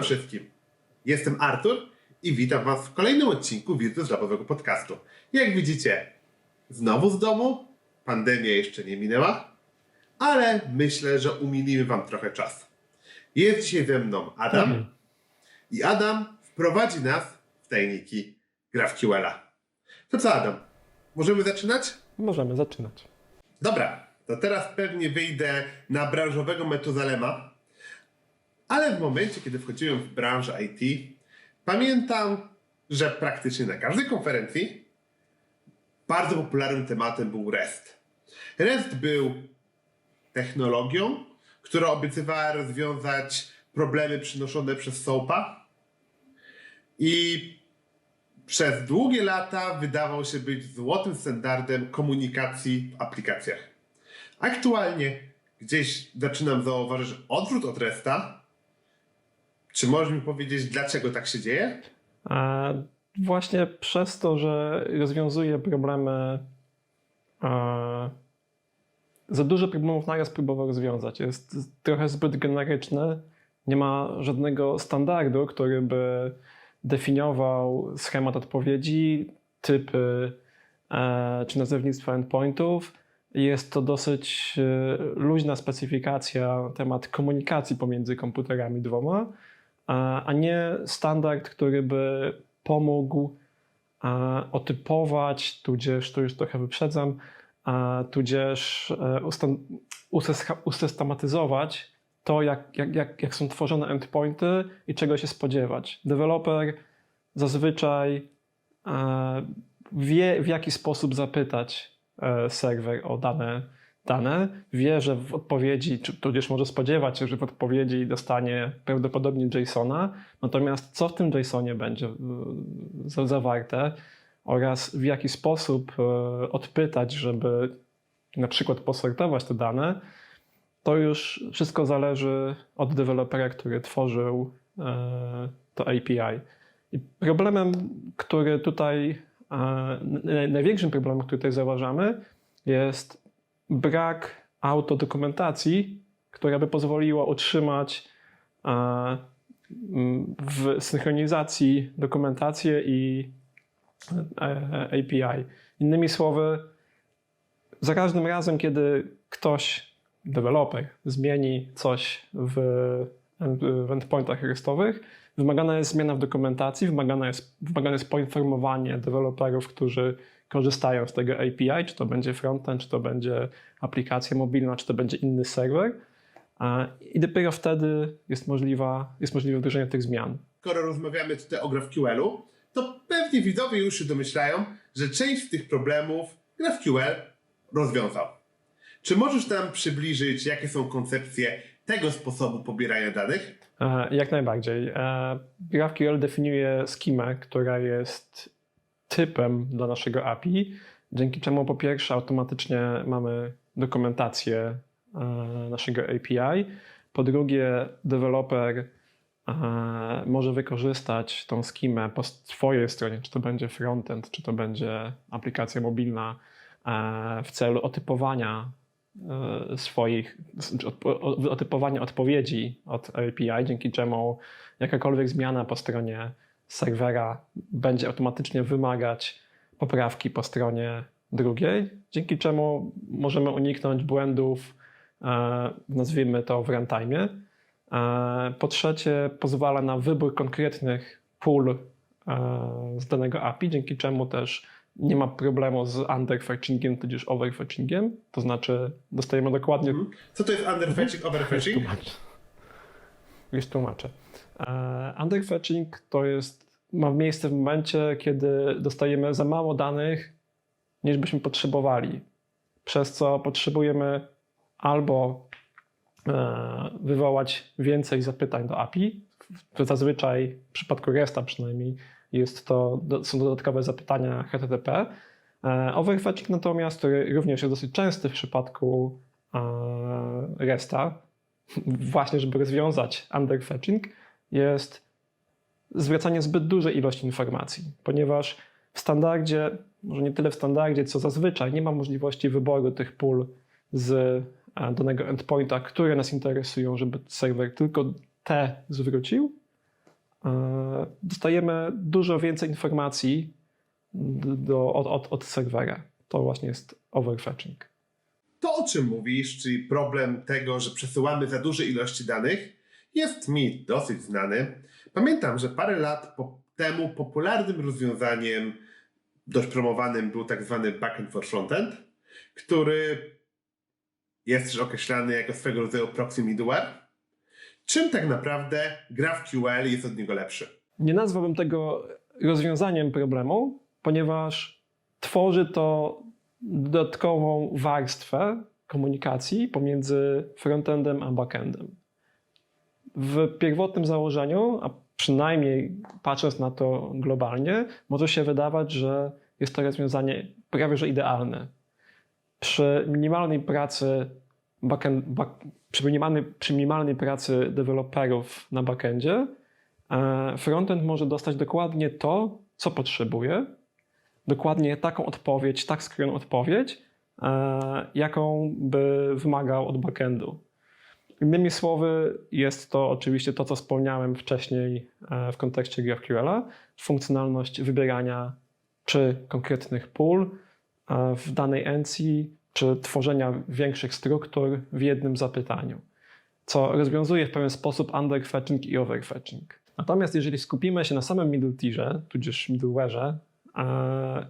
Siema wszystkim. Jestem Artur i witam Was w kolejnym odcinku Wirtus Labowego Podcastu. Jak widzicie, znowu z domu. Pandemia jeszcze nie minęła, ale myślę, że umilimy Wam trochę czas. Jest dzisiaj ze mną Adam i Adam wprowadzi nas w tajniki GraphQL-a. To co Adam? Możemy zaczynać? Możemy zaczynać. Dobra, to teraz pewnie wyjdę na branżowego Metuzalema, ale w momencie, kiedy wchodziłem w branżę IT, pamiętam, że praktycznie na każdej konferencji bardzo popularnym tematem był REST. REST był technologią, która obiecywała rozwiązać problemy przynoszone przez SOAPa i przez długie lata wydawał się być złotym standardem komunikacji w aplikacjach. Aktualnie gdzieś zaczynam zauważyć odwrót od Resta. Czy możesz mi powiedzieć, dlaczego tak się dzieje? A właśnie przez to, że rozwiązuje problemy, e, za dużo problemów naraz próbował rozwiązać. Jest trochę zbyt generyczny, nie ma żadnego standardu, który by definiował schemat odpowiedzi, typy e, czy nazewnictwo endpointów. Jest to dosyć e, luźna specyfikacja na temat komunikacji pomiędzy komputerami dwoma, a nie standard, który by pomógł otypować, tudzież, tu już trochę wyprzedzam, tudzież e, usystematyzować to, jak, jak, jak, jak są tworzone endpointy i czego się spodziewać. Deweloper zazwyczaj e, wie, w jaki sposób zapytać e, serwer o dane, dane, wie, że w odpowiedzi, czy tudzież może spodziewać się, że w odpowiedzi dostanie prawdopodobnie JSONa, natomiast co w tym JSONie będzie e, za- zawarte oraz w jaki sposób e, odpytać, żeby na przykład posortować te dane, to już wszystko zależy od dewelopera, który tworzył e, to API. I problemem, który tutaj, największym problemem, który tutaj zauważamy, jest brak autodokumentacji, która by pozwoliła utrzymać e, w synchronizacji dokumentację i e, API. Innymi słowy, za każdym razem, kiedy ktoś, deweloper, zmieni coś w, w endpointach restowych, wymagana jest zmiana w dokumentacji, wymagane jest, wymagane jest poinformowanie deweloperów, którzy korzystają z tego API, czy to będzie frontend, czy to będzie aplikacja mobilna, czy to będzie inny serwer. I dopiero wtedy jest, możliwa, jest możliwe wdrożenie tych zmian. Skoro rozmawiamy tutaj o GraphQL-u, to pewnie widzowie już się domyślają, że część z tych problemów GraphQL rozwiązał. Czy możesz nam przybliżyć, jakie są koncepcje tego sposobu pobierania danych? E, Jak najbardziej. E, GraphQL definiuje schemę, która jest typem dla naszego API, dzięki czemu po pierwsze automatycznie mamy dokumentację e, naszego API, po drugie deweloper e, może wykorzystać tą schemę po swojej stronie, czy to będzie frontend, czy to będzie aplikacja mobilna e, w celu otypowania swoich, otypowania odpowiedzi od API, dzięki czemu jakakolwiek zmiana po stronie serwera będzie automatycznie wymagać poprawki po stronie drugiej, dzięki czemu możemy uniknąć błędów, e, nazwijmy to w runtime. E, Po trzecie, pozwala na wybór konkretnych pól e, z danego API, dzięki czemu też nie ma problemu z underfetchingiem tudzież overfetchingiem, to znaczy dostajemy dokładnie Co to jest underfetching, overfetching? Tłumacz. Już tłumaczę. E, Underfetching to jest, ma miejsce w momencie, kiedy dostajemy za mało danych, niż byśmy potrzebowali. Przez co potrzebujemy albo e, wywołać więcej zapytań do API. Zazwyczaj w przypadku RESTA przynajmniej jest to, są dodatkowe zapytania HTTP. E, Overfetching natomiast, który również jest dosyć częsty w przypadku e, RESTA, właśnie żeby rozwiązać underfetching, jest zwracanie zbyt dużej ilości informacji, ponieważ w standardzie, może nie tyle w standardzie, co zazwyczaj, nie ma możliwości wyboru tych pól z e, danego endpointa, które nas interesują, żeby serwer tylko te zwrócił, e, dostajemy dużo więcej informacji d- do, od, od, od serwera. To właśnie jest overfetching. To, o czym mówisz, czyli problem tego, że przesyłamy za duże ilości danych, jest mi dosyć znany. Pamiętam, że parę lat po, temu popularnym rozwiązaniem, dość promowanym, był tak zwany backend for frontend, który jest też określany jako swego rodzaju proxy middleware. Czym tak naprawdę GraphQL jest od niego lepszy? Nie nazwałbym tego rozwiązaniem problemu, ponieważ tworzy to dodatkową warstwę komunikacji pomiędzy frontendem a backendem. W pierwotnym założeniu, a przynajmniej patrząc na to globalnie, może się wydawać, że jest to rozwiązanie prawie że idealne. Przy minimalnej pracy backend, back, przy, minimalnej, przy minimalnej pracy deweloperów na backendzie, e, frontend może dostać dokładnie to, co potrzebuje, dokładnie taką odpowiedź, tak skrojoną odpowiedź, e, jaką by wymagał od backendu. Innymi słowy, jest to oczywiście to, co wspomniałem wcześniej e, w kontekście GraphQL, funkcjonalność wybierania czy konkretnych pól e, w danej encji, czy tworzenia większych struktur w jednym zapytaniu, co rozwiązuje w pewien sposób underfetching i overfetching. Natomiast jeżeli skupimy się na samym middle tierze, tudzież middleware'ze, e,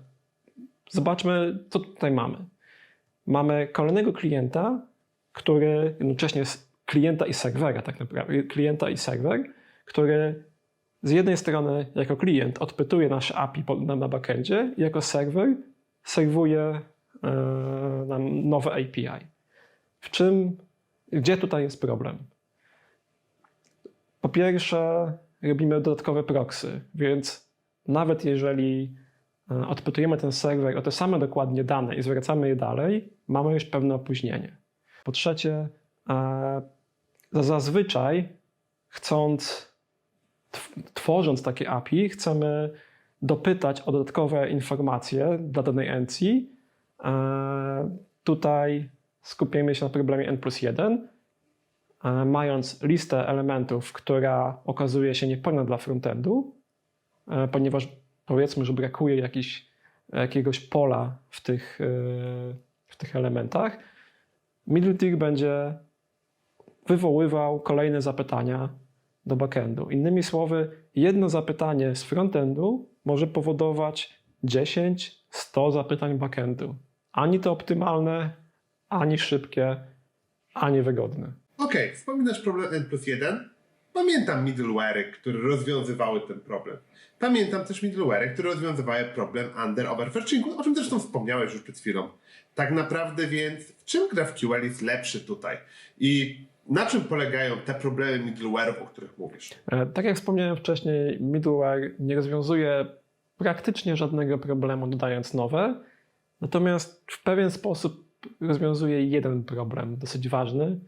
zobaczmy, co tutaj mamy. Mamy kolejnego klienta, który jednocześnie jest klienta i serwera, tak naprawdę, klienta i serwer, który z jednej strony jako klient odpytuje nasze API na backendzie i jako serwer serwuje e, nam nowe API. W czym, gdzie tutaj jest problem? Po pierwsze, robimy dodatkowe proxy, więc nawet jeżeli e, odpytujemy ten serwer o te same dokładnie dane i zwracamy je dalej, mamy już pewne opóźnienie. Po trzecie, e, zazwyczaj chcąc, tw- tworząc takie API, chcemy dopytać o dodatkowe informacje dla danej encji. E, Tutaj skupimy się na problemie N plus 1, e, mając listę elementów, która okazuje się niepełna dla frontendu, e, ponieważ powiedzmy, że brakuje jakiś, jakiegoś pola w tych, w tych elementach. Middle tier będzie wywoływał kolejne zapytania do backendu. Innymi słowy, jedno zapytanie z frontendu może powodować 10-100 zapytań backendu. Ani to optymalne, ani szybkie, ani wygodne. Okej, wspominasz problem N plus 1. Pamiętam middleware'y, które rozwiązywały ten problem. Pamiętam też middleware'y, które rozwiązywały problem under overfetchingu, o czym zresztą wspomniałeś już przed chwilą. Tak naprawdę więc, w czym GraphQL jest lepszy tutaj? I na czym polegają te problemy middleware'ów, o których mówisz? E, Tak jak wspomniałem wcześniej, middleware nie rozwiązuje praktycznie żadnego problemu dodając nowe, natomiast w pewien sposób rozwiązuje jeden problem dosyć ważny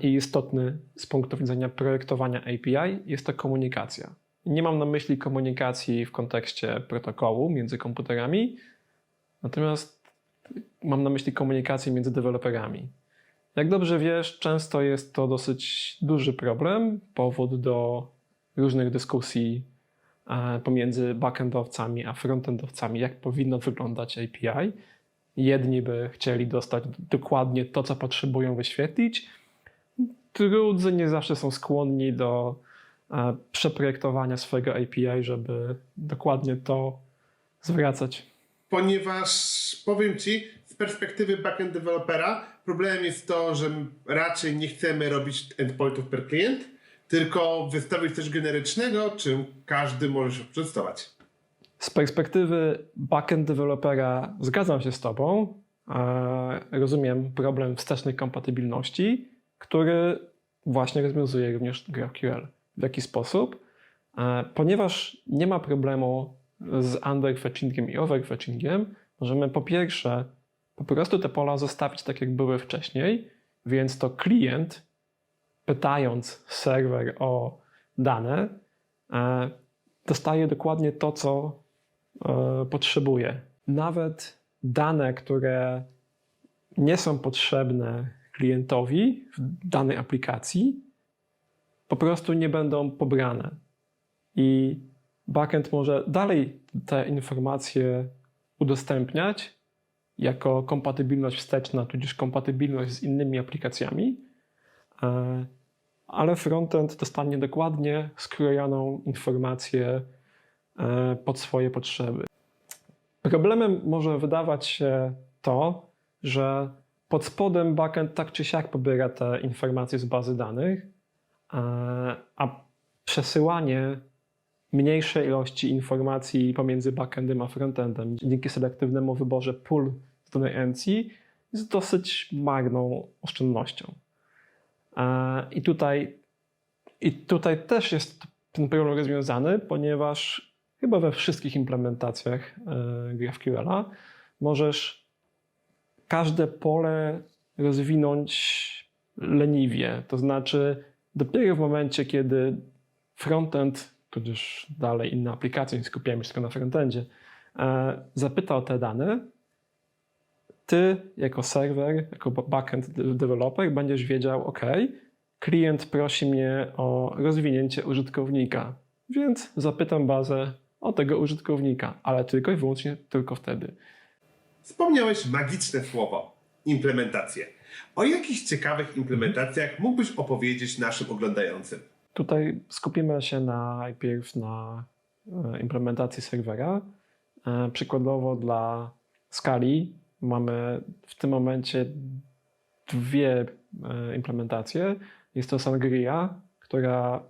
i istotny z punktu widzenia projektowania API. Jest to komunikacja. Nie mam na myśli komunikacji w kontekście protokołu między komputerami, natomiast mam na myśli komunikację między deweloperami. Jak dobrze wiesz, często jest to dosyć duży problem, powód do różnych dyskusji e, pomiędzy backendowcami a frontendowcami, jak powinno wyglądać API. Jedni by chcieli dostać dokładnie to, co potrzebują wyświetlić, drudzy nie zawsze są skłonni do e, przeprojektowania swojego API, żeby dokładnie to zwracać. Ponieważ powiem ci, z perspektywy backend dewelopera, problemem jest to, że raczej nie chcemy robić endpointów per klient, tylko wystawić coś generycznego, czym każdy może się przetestować. Z perspektywy backend dewelopera zgadzam się z Tobą. E, Rozumiem problem wstecznej kompatybilności, który właśnie rozwiązuje również GraphQL. W jaki sposób? E, Ponieważ nie ma problemu z underfetchingiem i overfetchingiem, możemy po pierwsze po prostu te pola zostawić tak, jak były wcześniej, więc to klient, pytając serwer o dane, e, dostaje dokładnie to, co e, potrzebuje. Nawet dane, które nie są potrzebne klientowi w danej aplikacji, po prostu nie będą pobrane. i backend może dalej te informacje udostępniać jako kompatybilność wsteczna, tudzież kompatybilność z innymi aplikacjami, e, ale frontend dostanie dokładnie skrojoną informację e, pod swoje potrzeby. Problemem może wydawać się to, że pod spodem backend tak czy siak pobiera te informacje z bazy danych, e, a przesyłanie mniejszej ilości informacji pomiędzy backendem a frontendem dzięki selektywnemu wyborze pól z danej encji jest dosyć marną oszczędnością. E, I tutaj, I tutaj też jest ten problem rozwiązany, ponieważ chyba we wszystkich implementacjach e, GraphQL-a możesz każde pole rozwinąć leniwie. To znaczy, dopiero w momencie, kiedy frontend, tudzież dalej inne aplikacje, nie skupiamy się tylko na frontendzie, e, zapyta o te dane, ty jako serwer, jako backend developer będziesz wiedział, OK, klient prosi mnie o rozwinięcie użytkownika, więc zapytam bazę o tego użytkownika, ale tylko i wyłącznie tylko wtedy. Wspomniałeś magiczne słowo implementacje. O jakichś ciekawych implementacjach mógłbyś opowiedzieć naszym oglądającym? Tutaj skupimy się najpierw na e, implementacji serwera. E, Przykładowo dla skali mamy w tym momencie dwie e, implementacje. Jest to Sangria, która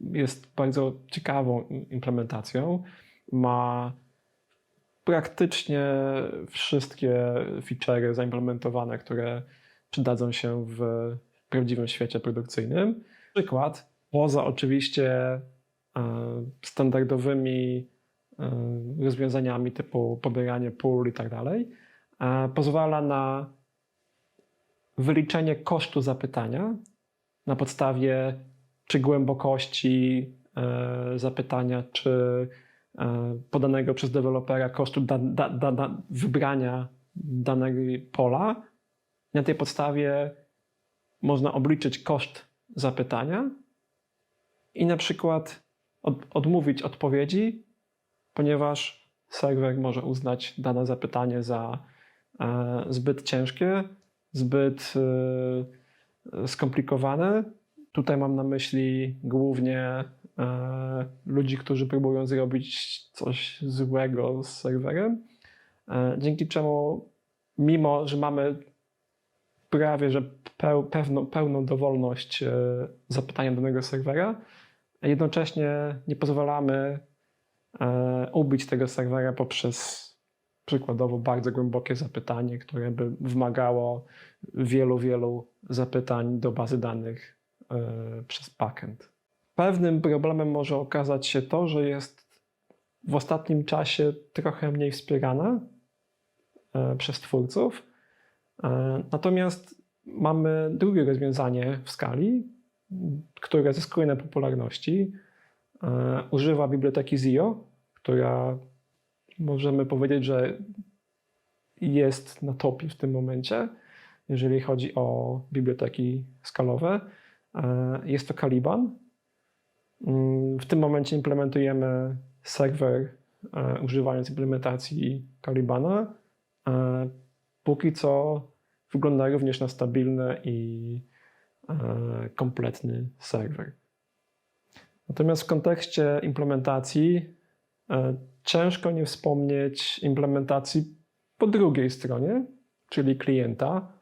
jest bardzo ciekawą implementacją. Ma praktycznie wszystkie feature'y zaimplementowane, które przydadzą się w prawdziwym świecie produkcyjnym. Przykład, poza oczywiście e, standardowymi e, rozwiązaniami typu pobieranie pól i tak dalej, e, pozwala na wyliczenie kosztu zapytania na podstawie czy głębokości zapytania, czy podanego przez dewelopera kosztu da, da, da, da, wybrania danego pola. Na tej podstawie można obliczyć koszt zapytania i na przykład od, odmówić odpowiedzi, ponieważ serwer może uznać dane zapytanie za e, zbyt ciężkie, zbyt e, skomplikowane. Tutaj mam na myśli głównie e, ludzi, którzy próbują zrobić coś złego z serwerem, e, dzięki czemu, mimo że mamy prawie że peł, pełną dowolność e, zapytania danego serwera, jednocześnie nie pozwalamy e, ubić tego serwera poprzez przykładowo bardzo głębokie zapytanie, które by wymagało wielu, wielu zapytań do bazy danych e, przez backend. Pewnym problemem może okazać się to, że jest w ostatnim czasie trochę mniej wspierana e, przez twórców. Natomiast mamy drugie rozwiązanie w skali, które zyskuje na popularności. E, Używa biblioteki Zio, która możemy powiedzieć, że jest na topie w tym momencie, jeżeli chodzi o biblioteki skalowe. E, Jest to Caliban. Mm, W tym momencie implementujemy serwer e, używając implementacji Calibana. Póki co wygląda również na stabilny i kompletny serwer. Natomiast w kontekście implementacji e, ciężko nie wspomnieć implementacji po drugiej stronie, czyli klienta.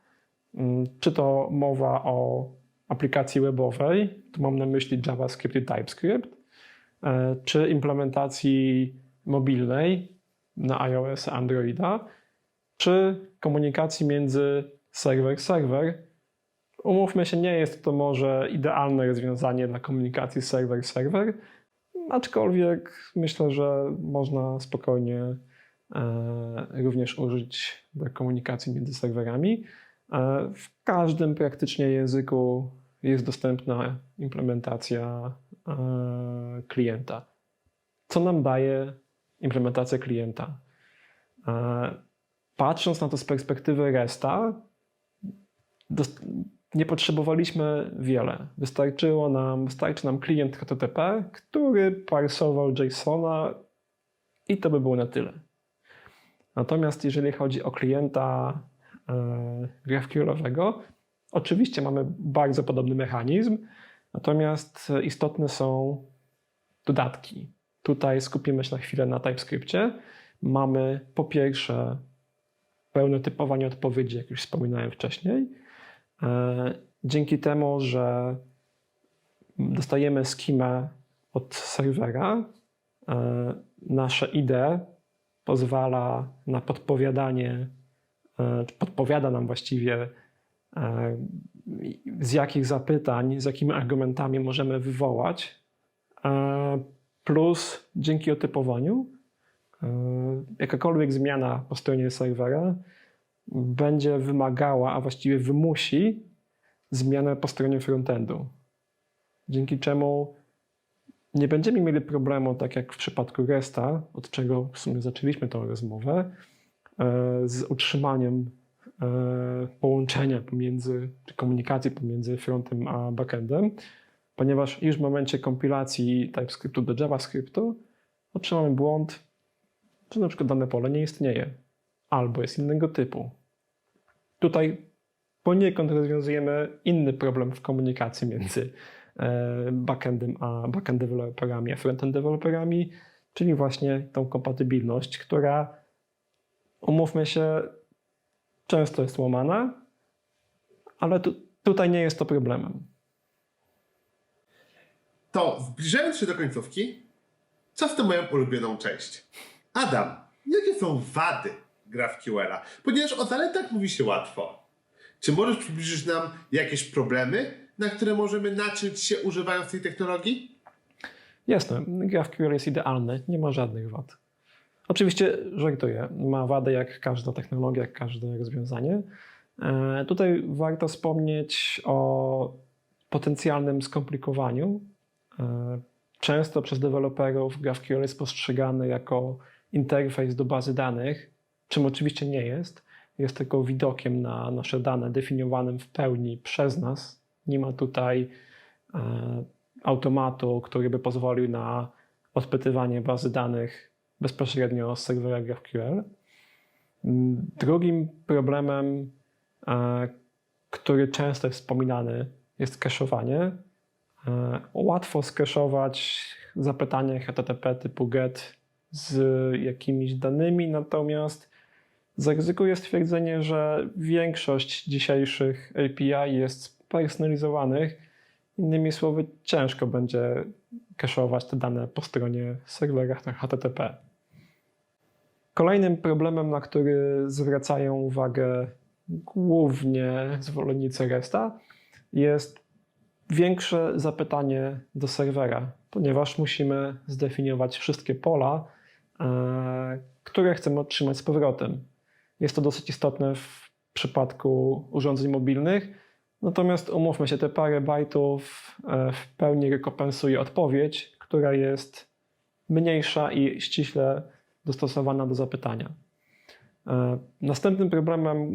Mm, Czy to mowa o aplikacji webowej, tu mam na myśli JavaScript i TypeScript, e, czy implementacji mobilnej na iOS, Androida, czy komunikacji między serwer-serwer. Umówmy się, nie jest to może idealne rozwiązanie dla komunikacji serwer-serwer, aczkolwiek myślę, że można spokojnie e, również użyć do komunikacji między serwerami. E, w każdym praktycznie języku jest dostępna implementacja e, klienta. Co nam daje implementacja klienta? Patrząc na to z perspektywy RESTA, nie potrzebowaliśmy wiele. Wystarczyło nam, wystarczy nam klient HTTP, który parsował JSONa i to by było na tyle. Natomiast jeżeli chodzi o klienta e, GraphQL-owego, oczywiście mamy bardzo podobny mechanizm, natomiast istotne są dodatki. Tutaj skupimy się na chwilę na TypeScriptie. Mamy po pierwsze pełne typowanie odpowiedzi, jak już wspominałem wcześniej. E, Dzięki temu, że dostajemy schemę od serwera, e, nasze IDE pozwala na podpowiadanie, e, podpowiada nam właściwie, z jakich zapytań, z jakimi argumentami możemy wywołać. Plus dzięki otypowaniu, jakakolwiek zmiana po stronie serwera będzie wymagała, a właściwie wymusi zmianę po stronie frontendu. Dzięki czemu nie będziemy mieli problemu, tak jak w przypadku RESTA, od czego w sumie zaczęliśmy tę rozmowę, e, z utrzymaniem e, połączenia pomiędzy, czy komunikacji pomiędzy frontem a backendem, ponieważ już w momencie kompilacji TypeScriptu do JavaScriptu otrzymamy błąd, że na przykład dane pole nie istnieje albo jest innego typu. Tutaj poniekąd rozwiązujemy inny problem w komunikacji między e, backendem a backend deweloperami, a frontend deweloperami, czyli właśnie tą kompatybilność, która umówmy się, często jest łamana, ale tu, tutaj nie jest to problemem. To zbliżając się do końcówki, czas na moją ulubioną część. Adam, jakie są wady GraphQL-a? Ponieważ o zaletach mówi się łatwo. Czy możesz przybliżyć nam jakieś problemy, na które możemy naciąć się używając tej technologii? Jasne, GraphQL jest idealny, nie ma żadnych wad. Oczywiście żartuję, ma wady jak każda technologia, jak każde rozwiązanie. E, Tutaj warto wspomnieć o potencjalnym skomplikowaniu. E, Często przez deweloperów GraphQL jest postrzegany jako interfejs do bazy danych, czym oczywiście nie jest. Jest tylko widokiem na nasze dane definiowanym w pełni przez nas. Nie ma tutaj e, automatu, który by pozwolił na odpytywanie bazy danych bezpośrednio z serwera GraphQL. Drugim problemem, e, który często jest wspominany, jest cache'owanie. E, Łatwo skeszować zapytanie HTTP typu GET z jakimiś danymi, natomiast zaryzykuję stwierdzenie, że większość dzisiejszych API jest spersonalizowanych. Innymi słowy, ciężko będzie cache'ować te dane po stronie serwera HTTP. Kolejnym problemem, na który zwracają uwagę głównie zwolennicy RESTA, jest większe zapytanie do serwera, ponieważ musimy zdefiniować wszystkie pola, e, które chcemy otrzymać z powrotem. Jest to dosyć istotne w przypadku urządzeń mobilnych, natomiast umówmy się, te parę bajtów e, w pełni rekompensuje odpowiedź, która jest mniejsza i ściśle dostosowana do zapytania. E, Następnym problemem,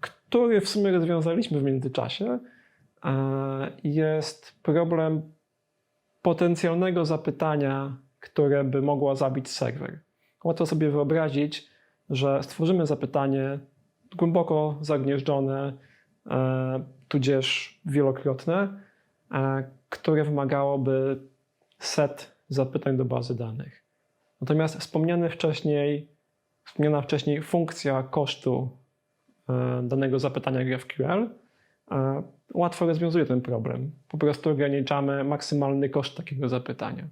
który w sumie rozwiązaliśmy w międzyczasie, e, jest problem potencjalnego zapytania, które by mogło zabić serwer. Łatwo sobie wyobrazić, że stworzymy zapytanie głęboko zagnieżdżone, e, tudzież wielokrotne, e, które wymagałoby set zapytań do bazy danych. Natomiast wspomniany wcześniej, wspomniana wcześniej funkcja kosztu e, danego zapytania GraphQL łatwo rozwiązuje ten problem. Po prostu ograniczamy maksymalny koszt takiego zapytania.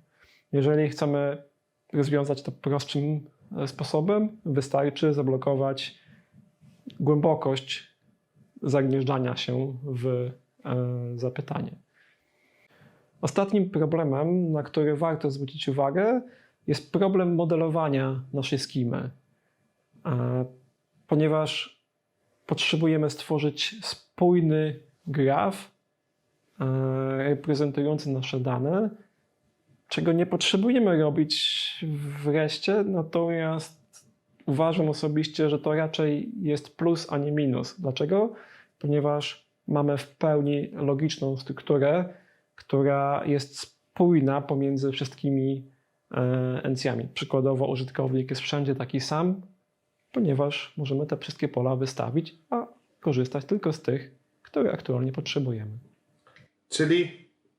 Jeżeli chcemy rozwiązać to prostszym sposobem, wystarczy zablokować głębokość zagnieżdżania się w e, zapytanie. Ostatnim problemem, na który warto zwrócić uwagę, jest problem modelowania naszej skimy. E, Ponieważ potrzebujemy stworzyć spójny graf e, reprezentujący nasze dane, czego nie potrzebujemy robić wreszcie, natomiast uważam osobiście, że to raczej jest plus, a nie minus. Dlaczego? Ponieważ mamy w pełni logiczną strukturę, która jest spójna pomiędzy wszystkimi e, encjami. Przykładowo użytkownik jest wszędzie taki sam, ponieważ możemy te wszystkie pola wystawić, a korzystać tylko z tych, które aktualnie potrzebujemy. Czyli,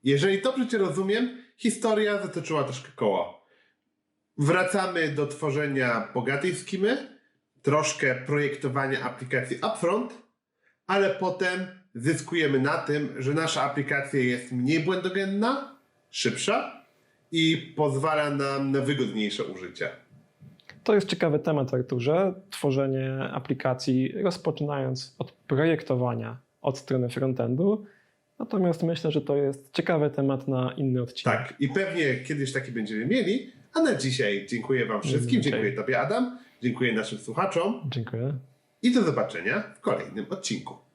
jeżeli dobrze Cię rozumiem, historia zatoczyła troszkę koło. Wracamy do tworzenia bogatej skimy, troszkę projektowania aplikacji upfront, ale potem zyskujemy na tym, że nasza aplikacja jest mniej błędogenna, szybsza i pozwala nam na wygodniejsze użycie. To jest ciekawy temat, Arturze. Tworzenie aplikacji, rozpoczynając od projektowania od strony frontendu. Natomiast myślę, że to jest ciekawy temat na inny odcinek. Tak, i pewnie kiedyś taki będziemy mieli, a na dzisiaj dziękuję Wam wszystkim, dziękuję Tobie Adam, dziękuję naszym słuchaczom Dziękuję. i do zobaczenia w kolejnym odcinku.